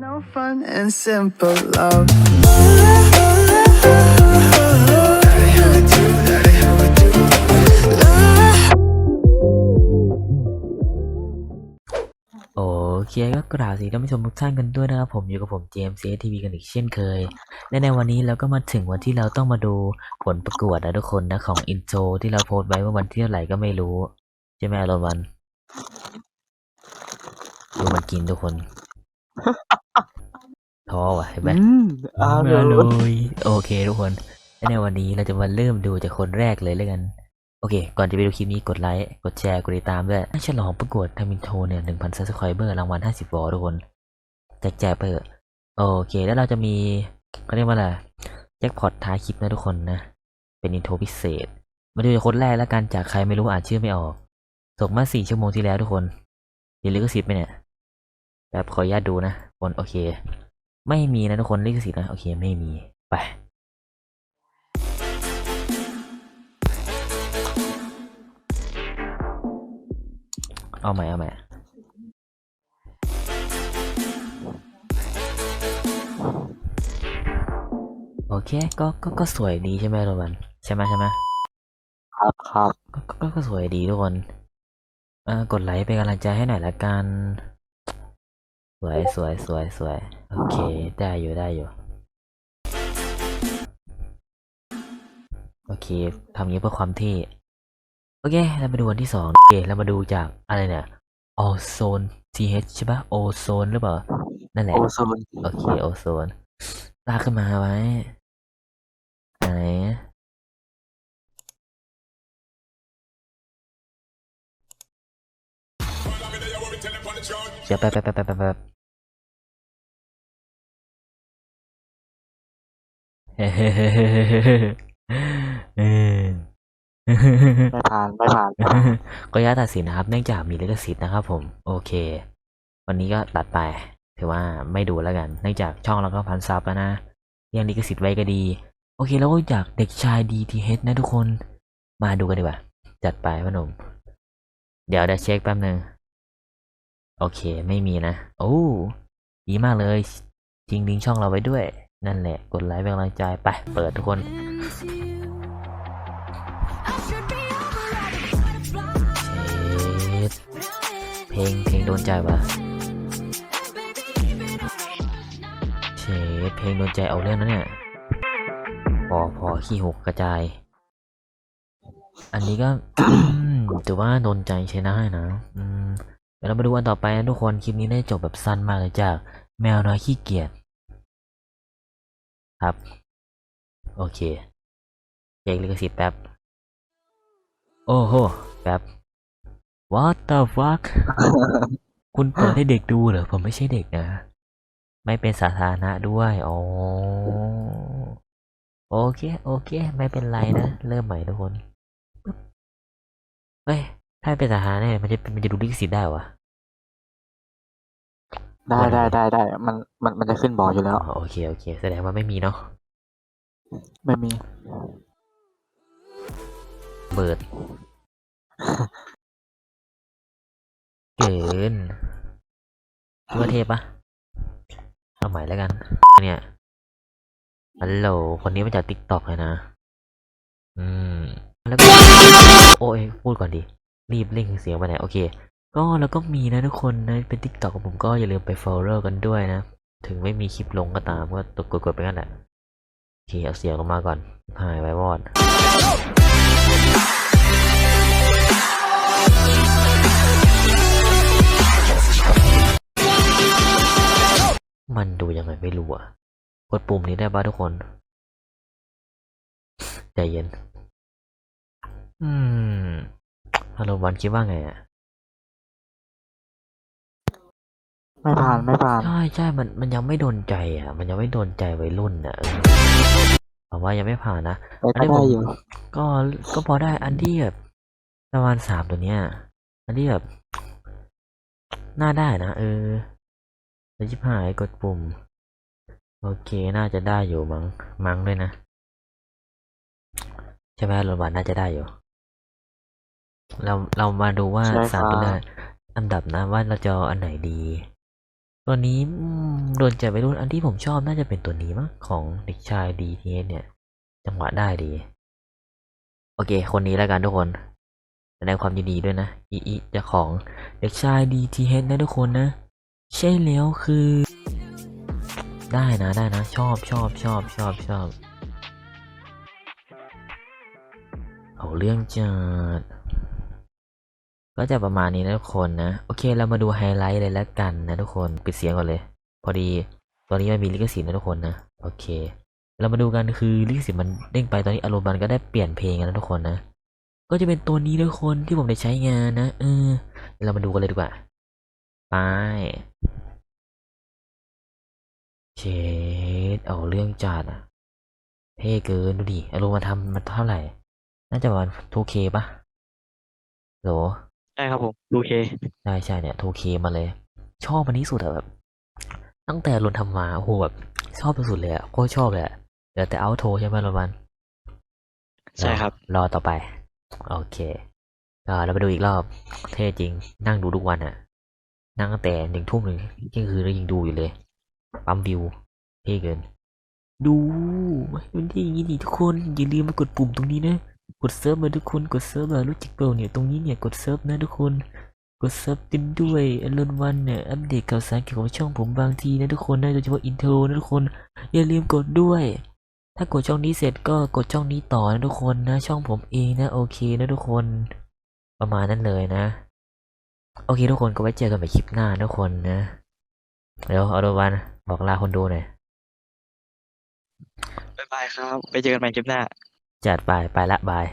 No fun and simple love. Oh. โอเคก็กราบสวัสดีท่านผู้ชมทุกท่านกันด้วยนะครับผมอยู่กับผมเจมส์ทีวีกันอีกเช่นเคย และในวันนี้เราก็มาถึงวันที่เราต้องมาดูผลประกวดนะทุกคนนะของอินโทรที่เราโพสต์ไว้เมื่อวันที่เท่าไหร่ก็ไม่รู้ใช่ไหมอารมณ์วันดูมันกินทุกคน ท้อว่ะเห็นไหมอืมอมาร่เลอยยโอเคทุกคนและในวันนี้เราจะมาเริ่มดูจากคนแรกเลยแล้วกัน โอเค ก่อนจะไปดูคลิปนี้กดไลค์ กดแชร์ กดติดตามด้วยให้ฉลองประกวดทามินโทเนี่ยหนึ่งพันซับสไครเบอร์รางวัลห้าสิบวอลทุกคนแจกแจกไปเถอะโอเค แล้วเราจะมีเขาเรียกว่าอะไรแจ็คพอตท้ายคลิปนะทุกคนนะ เป็นอินโทรพิเศษ มาดูจากคนแรกแล้วกันจากใครไม่รู้อ่านชื่อไม่ออกส่งมาสี่ชั่วโมงที่แล้วทุกคนมีลิขสิทธิ์ไหมเนี่ยแบบขออนุญาตดูนะคนโอเค ไม่มีนะทุกคนลิขสิทธิ์นะ โอเค ไม่มี ไปเอาใหม่เอาใหม่โอเค ก็ ก็ ก็สวยดีใช่ไหมโรมันใช่ไหมใช่ไหมครับครับก็ ก็ ก็สวยดีทุกคน เออกดไลค์เป็นกำลังใจให้หน่อยละกัน สวยสวยสวยสวยโอเค ได้อยู่ได้อยู่ โอเคทำอย่างนี้เพื่อความเท่โอเค เรามาดูวันที่สองโอเค เรามาดูจากอะไรเนี่ยโอโซน th ใช่ปะโอโซนหรือเปล่า นั่นแหละ โอโซน โอเค โอโซนลากขึ้นมาไว้ไหน เดี๋ยวแป๊บแป๊บแป๊บแป๊บแป๊บแป๊บเฮ้เฮ้เฮ้เฮ้เฮ้เฮ้เออไม่ผ่านไม่ผ่านไม่ผ่านก็ย่าตัดสินนะครับ เนื่องจากมีลิขสิทธิ์นะครับ ผม โอเค วันนี้ก็ตัดไปถือว่าไม่ดูแล้วกัน เนื่องจากช่องเราก็พันซับแล้วนะเรียงลิขสิทธิ์ไว้ก็ดี โอเค แล้วก็จากเด็กชาย DTH นะทุกคน มาดูกันดีกว่า จัดไปพ่อหนุ่ม เดี๋ยวเดี๋ยวเช็คแป๊บนึง โอเคไม่มีนะ โอ้ดีมากเลยจริงลิงก์ช่องเราไว้ด้วย นั่นแหละ กดไลค์เป็นกำลังใจไป เปิดทุกคนเพลงเพลงโดนใจวะเชเพลงโดนใจเอาเรื่องนะเนี่ย พอพอขี้หกกระจาย อันนี้ก็ถือว่าโดนใจใช้ได้นะ อืม เดี๋ยวเรามาดูอันต่อไปนะทุกคนคลิปนี้ได้จบแบบสั้นมากเลยจาก แมวน้อยขี้เกียจครับ โอเคเช็คลิขสิทธิ์แป๊บ โอ้โหแป๊บ What the fuck คุณเปิดให้เด็กดูเหรอ ผมไม่ใช่เด็กนะ ไม่เป็นสาธารณะด้วยอ๋อโอเค โอเค ไม่เป็นไรนะ เริ่มใหม่ทุกคนเฮ้ย ถ้าเป็นสาธารณะเนี่ยมันจะมันจะดูลิขสิทธิ์ได้วะได้ได้ได้ได้ มันมันมันจะขึ้นบอกอยู่แล้ว อ๋อโอเคโอเค แสดงว่าไม่มีเนาะไม่มี เบิด เกินคิดว่าเทพปะเอาใหม่แล้วกัน เนี่ยฮัลโหลคนนี้มาจากติ๊กต็อกเลยนะ อืม แล้วก็โอ้ย พูดก่อนดิ รีบเร่งเสียงไปไหนโอเค ก็แล้วก็มีนะทุกคนนะเป็นติ๊กตอกของผมก็อย่าลืมไป follow กันด้วยนะ ถึงไม่มีคลิปลงก็ตามก็ตกกดๆไปกันแหละโอเคเอาเสียงลงมาก่อนหายไว้วอดมันดูยังไงไม่รู้อะกดปุ่มนี้ได้ป่ะทุกคน ใจเย็น อืม ฮัลโหลวันคิดว่าไงอะ ไม่ผ่านไม่ผ่าน ใช่ใช่มันมันยังไม่โดนใจอะ มันยังไม่โดนใจวัยรุ่นอะเออผมว่ายังไม่ผ่านนะแต่อันก็นี้ผมได้อยู่ก็ก็พอได้อันที่แบบประมาณสามตัวเนี้ย อันที่แบบน่าได้นะเออแล้วชิบหายกดปุ่ม โอเคน่าจะได้อยู่มั้งมั้งด้วยนะ ใช่ไหมรางวัลน่าจะได้อยู่ เราเรามาดูว่าใช่สามคตัวรับแรกอันดับนะว่าเราจะเอาอันไหนดี ตัวนี้อืมโดนใจไปรุ่นอันที่ผมชอบน่าจะเป็นตัวนี้มั้งของเด็กชายดีทีเนี่ย จังหวะได้ดี โอเค คนนี้แล้วกันทุกคนแสดงความยินดีด้วยนะอีอีเจ้าของเด็กชายดีทีเนะทุกคนนะ ใช่แล้วคือ ได้นะได้นะ ชอบชอบชอบชอบชอบ เอาเรื่องจัด ก็จะประมาณนี้นะทุกคนนะ โอเคเรามาดูไฮไลท์เลยแล้วกันนะทุกคนปิดเสียงก่อนเลย พอดีตอนนี้มันมีลิขสิทธิ์นะทุกคนนะโอเค เรามาดูกันคือลิขสิทธิ์มันเด้งไปตอนนี้อารมณ์มันก็ได้เปลี่ยนเพลงกันนะทุกคนนะ ก็จะเป็นตัวนี้ทุกคนที่ผมได้ใช้งานนะเออเรามาดูกันเลยดีกว่าไปเชดเอาเรื่องจัดอะเท่เกินดูดิอารมณ์มาทำมันเท่าไหร่ น่าจะประมาณ 2K ปะโหล ใช่ครับผมดูเคใช่ใช่เนี่ย 2K มาเลย ชอบมันที่สุดอะแบบ ตั้งแต่รุนทำมาโอ้โหแบบชอบสุดๆเลยอะโคตรชอบเลยอะเดี๋ยวแต่เอาโทใช่ไหมรวันใช่ครับ รอต่อไป โอเคก็เราไปดูอีกรอบ เท่จริง นั่งดูทุกวันอะนั่งตั้งแต่หนึ่งทุ่มหนึ่งเที่ยงคืนแล้วยังดูอยู่เลย ปั๊มวิวเท่เกิน ดูมันที่อย่างนี้ดิทุกคน อย่าลืมมากดปุ่มตรงนี้นะ กดเซิร์ฟมาทุกคนกดเซิร์ฟมารู้จิกเปิลเนี่ยตรงนี้เนี่ยกดเซิร์ฟนะทุกคนกดเซิร์ฟกันด้วยอรอนวันเนี่ยอัปเดตข่าวสารเกี่ยวกับช่องผมบางทีนะทุกคนนะโดยเฉพาะอินโทรนะทุกคนอย่าลืมกดด้วย ถ้ากดช่องนี้เสร็จก็กดช่องนี้ต่อนะทุกคนนะช่องผมเองนะโอเคนะทุกคนประมาณนั้นเลยนะ โอเคทุกคนก็ไว้เจอกันใหม่คลิปหน้านะทุกคนนะเดี๋ยวเอาดวันบอกลาคนดูหน่อยบายบายครับ ไปเจอกันใหม่คลิปหน้า จัดไปไปละบาย